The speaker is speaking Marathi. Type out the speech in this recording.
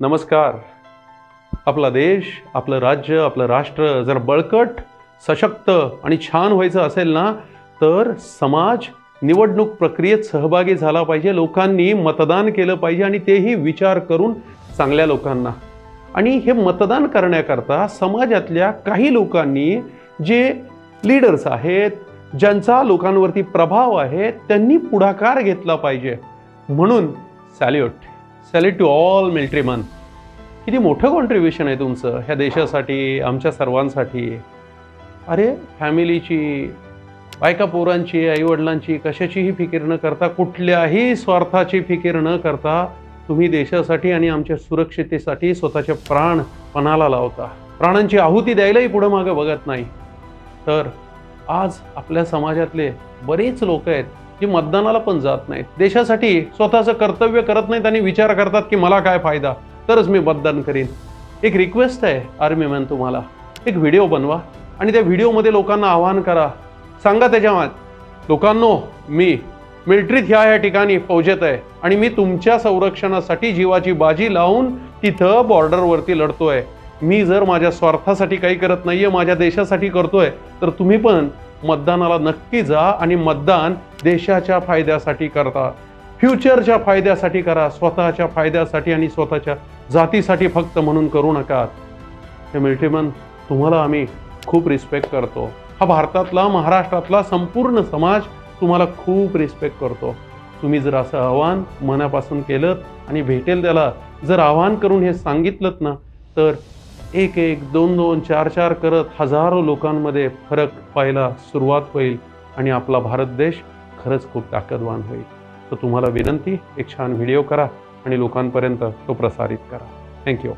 नमस्कार. आपला देश आपलं राज्य आपलं राष्ट्र जर बळकट सशक्त आणि छान व्हायचं असेल ना तर समाज निवडणूक प्रक्रियेत सहभागी झाला पाहिजे लोकांनी मतदान केलं पाहिजे आणि तेही विचार करून चांगल्या लोकांना. आणि हे मतदान करण्याकरता समाजातल्या काही लोकांनी जे लीडर्स आहेत ज्यांचा लोकांवरती प्रभाव आहे त्यांनी पुढाकार घेतला पाहिजे. म्हणून salute. Salute to all military मन किती मोठं कॉन्ट्रीब्युशन आहे तुमचं ह्या देशासाठी आमच्या सर्वांसाठी? अरे फॅमिलीची बायका पोरांची आईवडिलांची कशाचीही फिकीर न करता कुठल्याही स्वार्थाची फिकीर न करता तुम्ही देशासाठी आणि आमच्या सुरक्षितेसाठी स्वतःचे प्राण पणाला लावता. प्राणांची आहुती द्यायलाही पुढं मागं बघत नाही. तर आज आपल्या समाजातले बरेच लोक आहेत जी मतदानाला पण जात नाहीत. देशासाठी स्वतःचं कर्तव्य करत नाहीत आणि विचार करतात की मला काय फायदा. तरच मी मतदान करीन. एक रिक्वेस्ट आहे आर्मी मॅन तुम्हाला. एक व्हिडिओ बनवा आणि त्या व्हिडिओमध्ये लोकांना आवाहन करा. सांगा त्याच्यामध्ये लोकांनो मी मिलिटरीत ह्या ह्या ठिकाणी फौजेत आहे आणि मी तुमच्या संरक्षणासाठी जीवाची बाजी लावून तिथं बॉर्डरवरती लढतोय. मी जर माझ्या स्वार्थासाठी काही करत नाहीये माझ्या देशासाठी करतोय तर तुम्ही पण मतदानाला नक्की जा आणि मतदान देशाच्या फायद्यासाठी करता. फ्युचरच्या फायद्यासाठी करा स्वतःच्या फायद्यासाठी आणि स्वतःच्या जातीसाठी फक्त म्हणून करू नका. हे मिल्टीमन तुम्हाला आम्ही खूप रिस्पेक्ट करतो. हा भारतातला महाराष्ट्रातला संपूर्ण समाज तुम्हाला खूप रिस्पेक्ट करतो. तुम्ही जर असं आव्हान मनापासून केलं आणि भेटेल त्याला जर आव्हान करून हे सांगितलं ना तर एक एक दोन दोन चार चार करत हजारो लोकांमध्ये फरक पाहायला सुरुवात होईल आणि आपला भारत देश खरंच खूप ताकदवान होईल. तर तुम्हाला विनंती एक छान व्हिडिओ करा आणि लोकांपर्यंत तो प्रसारित करा. थँक्यू